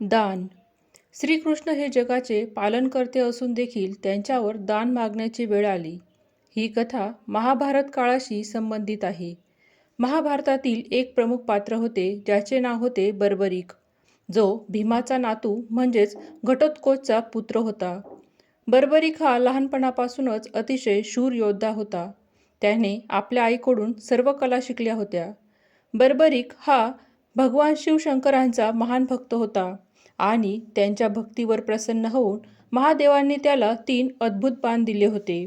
दान. श्रीकृष्ण हे जगाचे पालनकर्ते असून देखील त्यांच्यावर दान मागण्याची वेळ आली. ही कथा महाभारत काळाशी संबंधित आहे. महाभारतातील एक प्रमुख पात्र होते ज्याचे नाव होते बर्बरिक. जो भीमाचा नातू म्हणजेच घटोत्कोचचा पुत्र होता. बर्बरिक हा लहानपणापासूनच अतिशय शूर योद्धा होता. त्याने आपल्या आईकडून सर्व कला शिकल्या होत्या. बर्बरीक हा भगवान शिवशंकरांचा महान भक्त होता. आणि त्यांच्या भक्तीवर प्रसन्न होऊन महादेवांनी त्याला तीन अद्भुत पान दिले होते.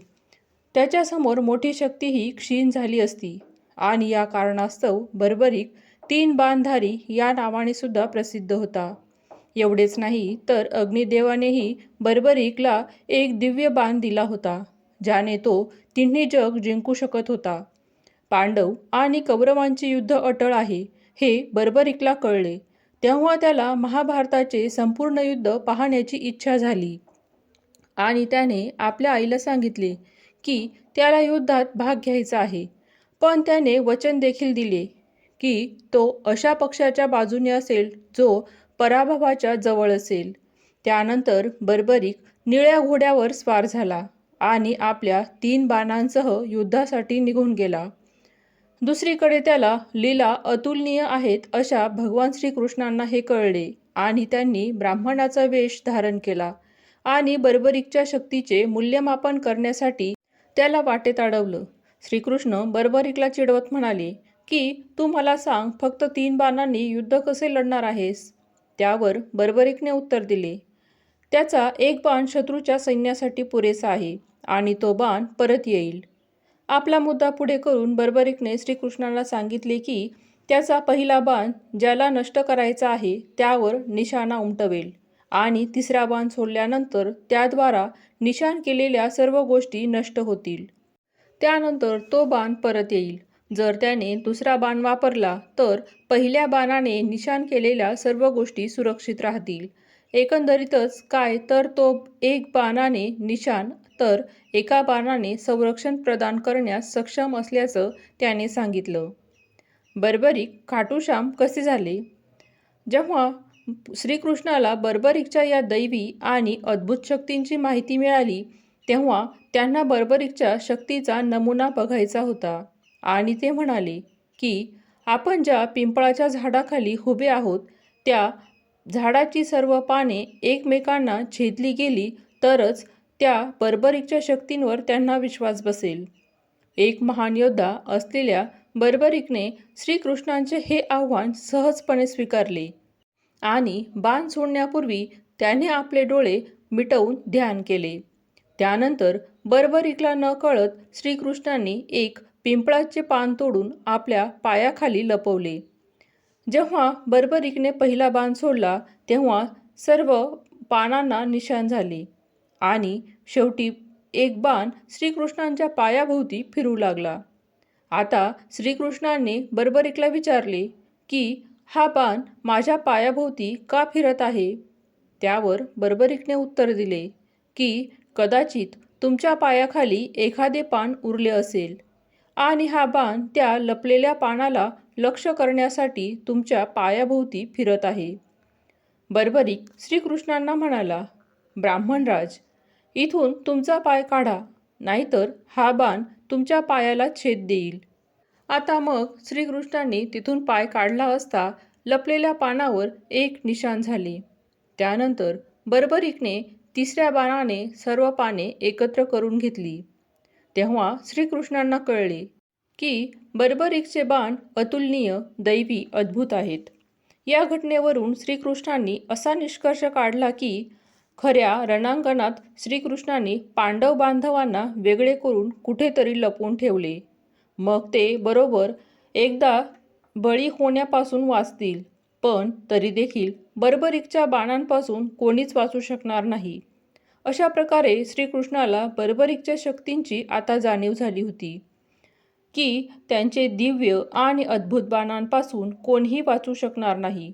त्याच्यासमोर मोठी शक्तीही क्षीण झाली असती आणि या कारणास्तव बर्बरीक तीन बाणधारी या नावाने सुद्धा प्रसिद्ध होता. एवढेच नाही तर अग्निदेवानेही बर्बरिकला एक दिव्य बाण दिला होता ज्याने तो तिन्ही जग जिंकू शकत होता. पांडव आणि कौरवांचे युद्ध अटळ आहे हे बर्बरिकला कळले. तेव्हा त्याला महाभारताचे संपूर्ण युद्ध पाहण्याची इच्छा झाली. आणि त्याने आपल्या आईला सांगितले की त्याला युद्धात भाग घ्यायचा आहे. पण त्याने वचन देखील दिले की तो अशा पक्षाच्या बाजूने असेल जो पराभवाच्या जवळ असेल. त्यानंतर बर्बरिक निळ्या घोड्यावर स्वार झाला आणि आपल्या तीन बाणांसह युद्धासाठी निघून गेला. दुसरीकडे त्याला लीला अतुलनीय आहेत अशा भगवान श्रीकृष्णांना हे कळले आणि त्यांनी ब्राह्मणाचा वेश धारण केला आणि बर्बरिकच्या शक्तीचे मूल्यमापन करण्यासाठी त्याला वाटेत अडवलं. श्रीकृष्ण बर्बरिकला चिडवत म्हणाले की तू मला सांग फक्त तीन बाणांनी युद्ध कसे लढणार आहेस? त्यावर बर्बरिकने उत्तर दिले त्याचा एक बाण शत्रूच्या सैन्यासाठी पुरेसा आहे आणि तो बाण परत येईल. आपला मुद्दा पुढे करून बर्बरिकने श्रीकृष्णाला सांगितले की त्याचा पहिला बाण ज्याला नष्ट करायचा आहे त्यावर निशाणा उमटवेल. आणि तिसरा बाण सोडल्यानंतर त्याद्वारा निशाण केलेल्या सर्व गोष्टी नष्ट होतील. त्यानंतर तो बाण परत येईल. जर त्याने दुसरा बाण वापरला तर पहिल्या बाणाने निशाण केलेल्या सर्व गोष्टी सुरक्षित राहतील. एकंदरीतच काय तर तो एक बाणाने निशाण तर एका बाणाने संरक्षण प्रदान करण्यास सक्षम असल्याचं त्याने सांगितलं. बर्बरिक खाटूश्याम कसे झाले? जेव्हा श्रीकृष्णाला बर्बरिकच्या या दैवी आणि अद्भुत शक्तींची माहिती मिळाली तेव्हा त्यांना बर्बरिकच्या शक्तीचा नमुना बघायचा होता आणि ते म्हणाले की आपण ज्या पिंपळाच्या झाडाखाली उभे आहोत त्या झाडाची सर्व पाने एकमेकांना छेदली गेली तरच त्या बर्बरिकच्या शक्तींवर त्यांना विश्वास बसेल. एक महान योद्धा असलेल्या बर्बरिकने श्रीकृष्णांचे हे आव्हान सहजपणे स्वीकारले आणि बाण सोडण्यापूर्वी त्याने आपले डोळे मिटवून ध्यान केले. त्यानंतर बर्बरिकला न कळत श्रीकृष्णांनी एक पिंपळाचे पान तोडून आपल्या पायाखाली लपवले. जेव्हा बर्बरिकने पहिला बाण सोडला तेव्हा सर्व पानांना निशाण झाले आणि शेवटी एक बाण श्रीकृष्णांच्या पायाभोवती फिरू लागला. आता श्रीकृष्णांनी बर्बरिकला विचारले की हा बाण माझ्या पायाभोवती का फिरत आहे? त्यावर बर्बरिकने उत्तर दिले की कदाचित तुमच्या पायाखाली एखादे पान उरले असेल आणि हा बाण त्या लपलेल्या पानाला लक्ष करण्यासाठी तुमच्या पायाभोवती फिरत आहे. बर्बरिक श्रीकृष्णांना म्हणाला ब्राह्मणराज इथून तुमचा पाय काढा नाहीतर हा बाण तुमच्या पायाला छेद देईल. आता मग श्रीकृष्णांनी तिथून पाय काढला असता लपलेल्या पानावर एक निशाण झाले. त्यानंतर बर्बरिकने तिसऱ्या बाणाने सर्व पाने एकत्र करून घेतली. तेव्हा श्रीकृष्णांना कळले की बर्बरिकचे बाण अतुलनीय दैवी अद्भुत आहेत. या घटनेवरून श्रीकृष्णांनी असा निष्कर्ष काढला की खऱ्या रणांगणात श्रीकृष्णाने पांडव बांधवांना वेगळे करून कुठेतरी लपवून ठेवले. मग ते बरोबर एकदा बळी होण्यापासून वाचतील पण तरी देखील बर्बरीकच्या बाणांपासून कोणीच वाचू शकणार नाही. अशा प्रकारे श्रीकृष्णाला बर्बरीकच्या शक्तींची आता जाणीव झाली होती की त्यांचे दिव्य आणि अद्भुत बाणांपासून कोणीही वाचू शकणार नाही.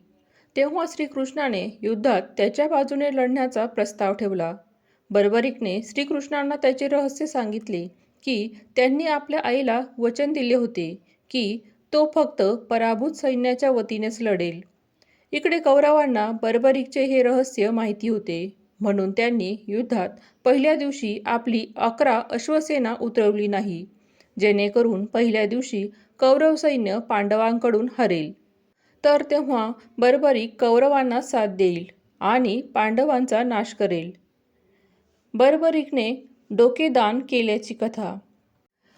तेव्हा श्रीकृष्णाने युद्धात त्याच्या बाजूने लढण्याचा प्रस्ताव ठेवला. बर्बरिकने श्रीकृष्णांना त्याचे रहस्य सांगितले की त्यांनी आपल्या आईला वचन दिले होते की तो फक्त पराभूत सैन्याच्या वतीनेच लढेल. इकडे कौरवांना बर्बरीकचे हे रहस्य माहिती होते. म्हणून त्यांनी युद्धात पहिल्या दिवशी आपली अकरा अश्वसेना उतरवली नाही. जेणेकरून पहिल्या दिवशी कौरव सैन्य पांडवांकडून हरेल. तर तेव्हा बर्बरीक कौरवांना साथ देईल आणि पांडवांचा नाश करेल. बर्बरीकने डोकेदान केल्याची कथा.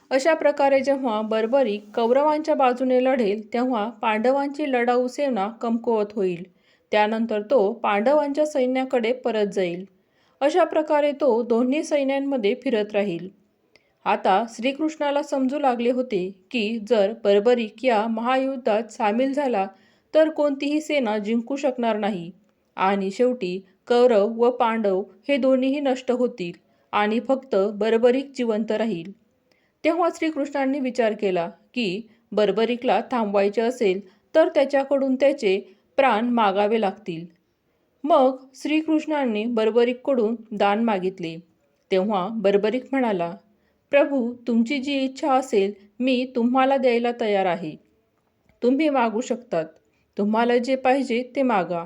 अशा प्रकारे जेव्हा बर्बरीक कौरवांच्या बाजूने लढेल तेव्हा पांडवांची लढाऊ सेना कमकुवत होईल. त्यानंतर तो पांडवांच्या सैन्याकडे परत जाईल. अशा प्रकारे तो दोन्ही सैन्यांमध्ये फिरत राहील. आता श्रीकृष्णाला समजू लागले होते की जर बर्बरीक या महायुद्धात सामील झाला तर कोणतीही सेना जिंकू शकणार नाही. आणि शेवटी कौरव व पांडव हे दोन्हीही नष्ट होतील आणि फक्त बर्बरीक जिवंत राहील. तेव्हा श्रीकृष्णांनी विचार केला की बर्बरीकला थांबवायचे असेल तर त्याच्याकडून त्याचे प्राण मागावे लागतील. मग श्रीकृष्णांनी बर्बरीककडून दान मागितले. तेव्हा बर्बरीक म्हणाला प्रभू तुमची जी इच्छा असेल मी तुम्हाला द्यायला तयार आहे. तुम्ही मागू शकतात. तुम्हाला जे पाहिजे ते मागा.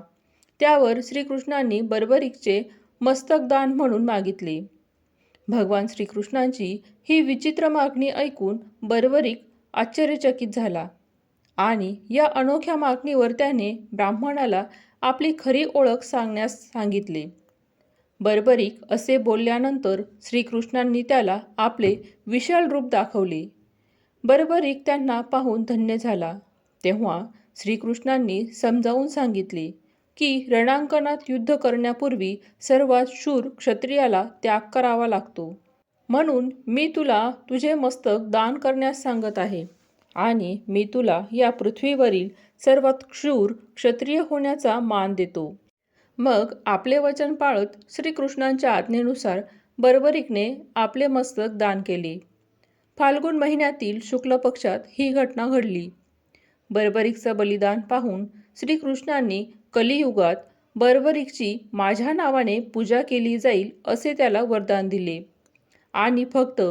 त्यावर श्रीकृष्णांनी बर्बरीकचे मस्तकदान म्हणून मागितले. भगवान श्रीकृष्णांची ही विचित्र मागणी ऐकून बर्बरीक आश्चर्यचकित झाला आणि या अनोख्या मागणीवर त्याने ब्राह्मणाला आपली खरी ओळख सांगण्यास सांगितले. बर्बरीक असे बोलल्यानंतर श्रीकृष्णांनी त्याला आपले विशाल रूप दाखवले. बर्बरीक त्यांना पाहून धन्य झाला. तेव्हा श्रीकृष्णांनी समजावून सांगितले की रणांकणात युद्ध करण्यापूर्वी सर्वात शूर क्षत्रियाला त्याग करावा लागतो. म्हणून मी तुला तुझे मस्तक दान करण्यास सांगत आहे आणि मी तुला या पृथ्वीवरील सर्वात क्षूर क्षत्रिय होण्याचा मान देतो. मग आपले वचन पाळत श्रीकृष्णांच्या आज्ञेनुसार बर्बरिकने आपले मस्तक दान केले. फाल्गुन महिन्यातील शुक्ल पक्षात ही घटना घडली. बर्बरीकचं बलिदान पाहून श्रीकृष्णांनी कलियुगात बर्बरीकची माझ्या नावाने पूजा केली जाईल असे त्याला वरदान दिले. आणि फक्त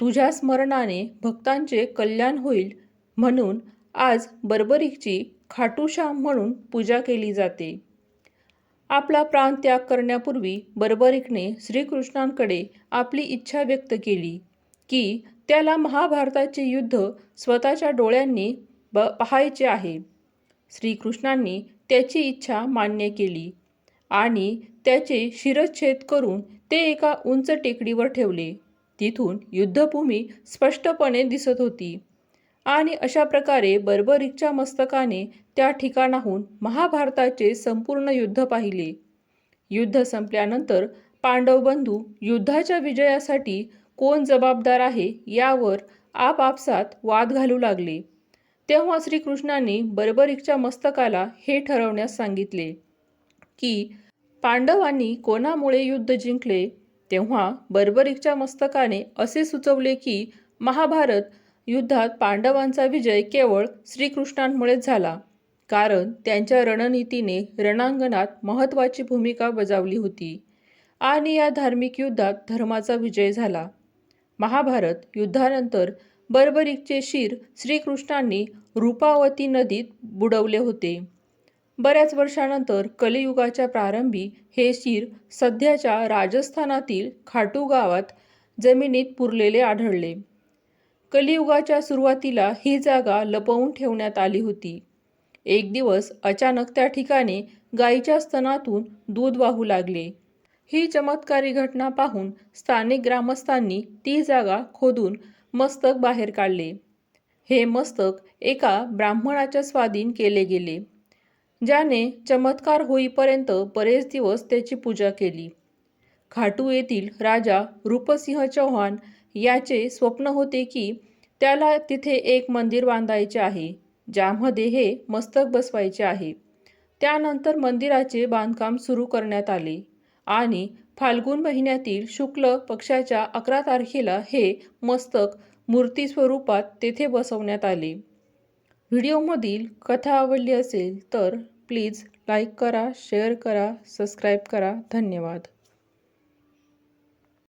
तुझ्या स्मरणाने भक्तांचे कल्याण होईल म्हणून आज बर्बरीकची खाटूश्याम म्हणून पूजा केली जाते. आपला प्राण त्याग करण्यापूर्वी बर्बरीकने श्रीकृष्णांकडे आपली इच्छा व्यक्त केली की त्याला महाभारताचे युद्ध स्वतःच्या डोळ्यांनी ब पाहायचे आहे. श्रीकृष्णांनी त्याची इच्छा मान्य केली आणि त्याचे शिरच्छेद करून ते एका उंच टेकडीवर ठेवले. तिथून युद्धभूमी स्पष्टपणे दिसत होती आणि अशा प्रकारे बर्बरिकच्या मस्तकाने त्या ठिकाणाहून महाभारताचे संपूर्ण युद्ध पाहिले. युद्ध संपल्यानंतर पांडव बंधू युद्धाच्या विजयासाठी कोण जबाबदार आहे यावर आपापसात वाद घालू लागले. तेव्हा श्रीकृष्णांनी बर्बरिकच्या मस्तकाला हे ठरवण्यास सांगितले की पांडवांनी कोणामुळे युद्ध जिंकले तेव्हा बर्बरिकच्या मस्तकाने असे सुचवले की महाभारत युद्धात पांडवांचा विजय केवळ श्रीकृष्णांमुळेच झाला कारण त्यांच्या रणनीतीने रणांगणात महत्त्वाची भूमिका बजावली होती आणि या धार्मिक युद्धात धर्माचा विजय झाला. महाभारत युद्धानंतर बर्बरीकचे शिर श्रीकृष्णांनी रूपावती नदीत बुडवले होते. बऱ्याच वर्षानंतर कलियुगाच्या प्रारंभी हे शिर सध्याच्या राजस्थानातील खाटू गावात जमिनीत पुरलेले आढळले. कलियुगाच्या सुरुवातीला ही जागा लपवून ठेवण्यात आली होती. एक दिवस अचानक त्या ठिकाणी गायीच्या स्तनातून दूध वाहू लागले. ही चमत्कारी घटना पाहून स्थानिक ग्रामस्थांनी ती जागा खोदून मस्तक बाहेर काढले. हे मस्तक एका ब्राह्मणाच्या स्वाधीन केले गेले. ज्याने चमत्कार होईपर्यंत बरेच दिवस त्याची पूजा केली. खाटू येथील राजा रूपसिंह चौहान याचे स्वप्न होते की त्याला तिथे एक मंदिर बांधायचे आहे ज्यामध्ये हे मस्तक बसवायचे आहे. त्यानंतर मंदिराचे बांधकाम सुरू करण्यात आले. आणि फाल्गुन महिन्यातील शुक्ल पक्षाच्या अकरा तारखेला हे मस्तक मूर्ती स्वरूपात तेथे बसवण्यात आले. व्हिडिओमधील कथा आवडली असेल तर प्लीज लाईक करा शेअर करा सबस्क्राईब करा. धन्यवाद.